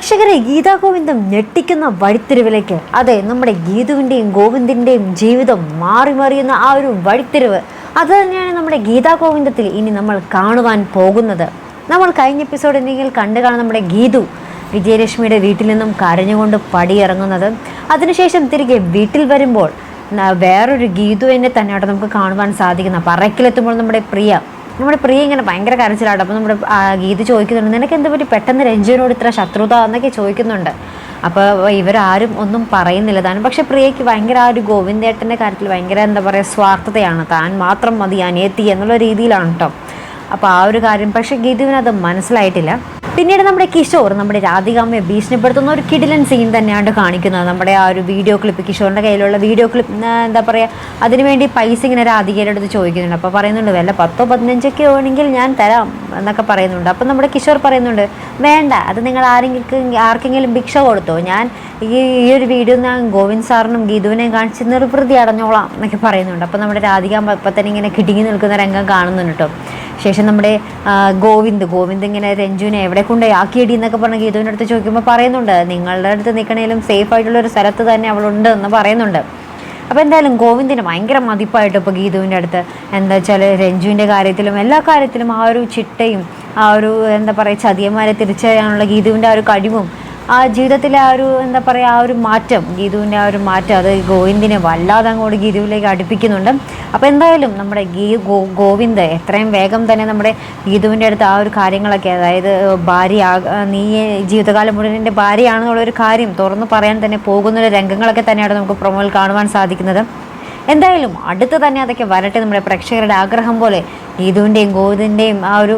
പ്രേക്ഷകരെ ഗീതാ ഗോവിന്ദം ഞെട്ടിക്കുന്ന വഴിത്തിരിവിലേക്ക്. അതെ നമ്മുടെ ഗീതുവിന്റെയും ഗോവിന്ദിന്റെയും ജീവിതം മാറി മറിയുന്ന ആ ഒരു വഴിത്തിരിവ്. അത് തന്നെയാണ് നമ്മുടെ ഗീതാ ഗോവിന്ദത്തിൽ ഇനി നമ്മൾ കാണുവാൻ പോകുന്നത്. നമ്മൾ കഴിഞ്ഞ എപ്പിസോഡ് എന്തെങ്കിലും കണ്ടു കാണാൻ നമ്മുടെ ഗീതു വിജയലക്ഷ്മിയുടെ വീട്ടിൽ നിന്നും കരഞ്ഞുകൊണ്ട് പടിയിറങ്ങുന്നത്. അതിനുശേഷം തിരികെ വീട്ടിൽ വരുമ്പോൾ വേറൊരു ഗീതുവിനെ തന്നെയാണ് നമുക്ക് കാണുവാൻ സാധിക്കുന്നത്. പറക്കിലെത്തുമ്പോൾ നമ്മുടെ പ്രിയ നമ്മുടെ പ്രിയ ഇങ്ങനെ ഭയങ്കര കരച്ചിലാണ് അപ്പോൾ നമ്മുടെ ഗീത ചോദിക്കുന്നുണ്ട് നിനക്ക് എന്ത് പറ്റി? പെട്ടെന്ന് രഞ്ജുവിനോട് ഇത്ര ശത്രുത എന്നൊക്കെ ചോദിക്കുന്നുണ്ട്. അപ്പോൾ ഇവരാരും ഒന്നും പറയുന്നില്ല. താനും പക്ഷേ പ്രിയയ്ക്ക് ഭയങ്കര ആ ഒരു ഗോവിന്ദേട്ടന്റെ കാര്യത്തിൽ ഭയങ്കര എന്താ പറയുക സ്വാർത്ഥതയാണ്. താൻ മാത്രം മതി അനിയത്തി എന്നുള്ള രീതിയിലാണ് കേട്ടോ അപ്പോൾ ആ ഒരു കാര്യം പക്ഷേ ഗീതുവിനത് അത് മനസ്സിലായിട്ടില്ല. പിന്നീട് നമ്മുടെ കിഷോർ നമ്മുടെ രാധികാമ്മയെ ഭീഷണിപ്പെടുത്തുന്ന ഒരു കിടിലൻ സീൻ തന്നെയാണ് കാണിക്കുന്നത്. നമ്മുടെ ആ ഒരു വീഡിയോ ക്ലിപ്പ് കിഷോറിന്റെ കയ്യിലുള്ള വീഡിയോ ക്ലിപ്പ് എന്താ പറയുക അതിനുവേണ്ടി പൈസ ഇങ്ങനെ രാധികയുടെ അടുത്ത് ചോദിക്കുന്നുണ്ട്. അപ്പോൾ പറയുന്നുണ്ട് വല്ല പത്തോ പതിനഞ്ചൊക്കെ ആണെങ്കിൽ ഞാൻ തരാം എന്നൊക്കെ പറയുന്നുണ്ട്. അപ്പോൾ നമ്മുടെ കിഷോർ പറയുന്നുണ്ട് വേണ്ട അത് നിങ്ങൾ ആരെങ്കിലും ആർക്കെങ്കിലും ഭിക്ഷ കൊടുത്തോ? ഞാൻ ഈ ഈ ഒരു വീഡിയോ ഞാൻ ഗോവിന്ദ് സാറിനും ഗീതുവിനെയും കാണിച്ച് നിർവൃതി അടഞ്ഞോളാം എന്നൊക്കെ പറയുന്നുണ്ട്. അപ്പോൾ നമ്മുടെ രാധിക ഇപ്പം തന്നെ ഇങ്ങനെ കിടുങ്ങി നിൽക്കുന്ന രംഗം കാണുന്നുണ്ട് കേട്ടോ ശേഷം നമ്മുടെ ഗോവിന്ദ്. ഗോവിന്ദ് ഇങ്ങനെ രഞ്ജുവിനെ എവിടെ കൊണ്ടുപോയി ആക്കിയടി എന്നൊക്കെ പറഞ്ഞ് ഗീതുവിന്റെ അടുത്ത് ചോദിക്കുമ്പോൾ പറയുന്നുണ്ട് നിങ്ങളുടെ അടുത്ത് നിൽക്കണേലും സേഫ് ആയിട്ടുള്ള ഒരു സ്ഥലത്ത് തന്നെ അവളുണ്ട് എന്ന് പറയുന്നുണ്ട്. അപ്പോൾ എന്തായാലും ഗോവിന്ദിന് ഭയങ്കര മതിപ്പായിട്ട് ഇപ്പോൾ ഗീതുവിന്റെ അടുത്ത് എന്താ വെച്ചാൽ രഞ്ജുവിന്റെ കാര്യത്തിലും എല്ലാ കാര്യത്തിലും ആ ഒരു ചിട്ടയും ആ ഒരു എന്താ പറയുക ചതിയന്മാരെ തിരിച്ചറിയാനുള്ള ഗീതുവിന്റെ ആ ഒരു കഴിവും ആ ജീവിതത്തിലെ ആ ഒരു എന്താ പറയുക ആ ഒരു മാറ്റം ഗീതുവിന്റെ ആ ഒരു മാറ്റം അത് ഗോവിന്ദിനെ വല്ലാതെ അങ്ങോട്ട് ഗീതുവിലേക്ക് അടുപ്പിക്കുന്നുണ്ട്. അപ്പോൾ എന്തായാലും നമ്മുടെ ഗീ ഗോ ഗോവിന്ദ് എത്രയും വേഗം തന്നെ നമ്മുടെ ഗീതുവിന്റെ അടുത്ത് ആ ഒരു കാര്യങ്ങളൊക്കെ അതായത് ഭാര്യ നീ ജീവിതകാലം മുഴുവൻ എന്റെ ഭാര്യയാണെന്നുള്ള ഒരു കാര്യം തുറന്നു പറയാൻ തന്നെ പോകുന്ന രംഗങ്ങളൊക്കെ തന്നെയാണ് നമുക്ക് പ്രൊമോയിൽ കാണുവാൻ സാധിക്കുന്നത്. എന്തായാലും അടുത്ത് തന്നെ അതൊക്കെ വരട്ടെ നമ്മുടെ പ്രേക്ഷകരുടെ ആഗ്രഹം പോലെ ഗീതുവിന്റെയും ഗോവിന്ദിന്റെയും ആ ഒരു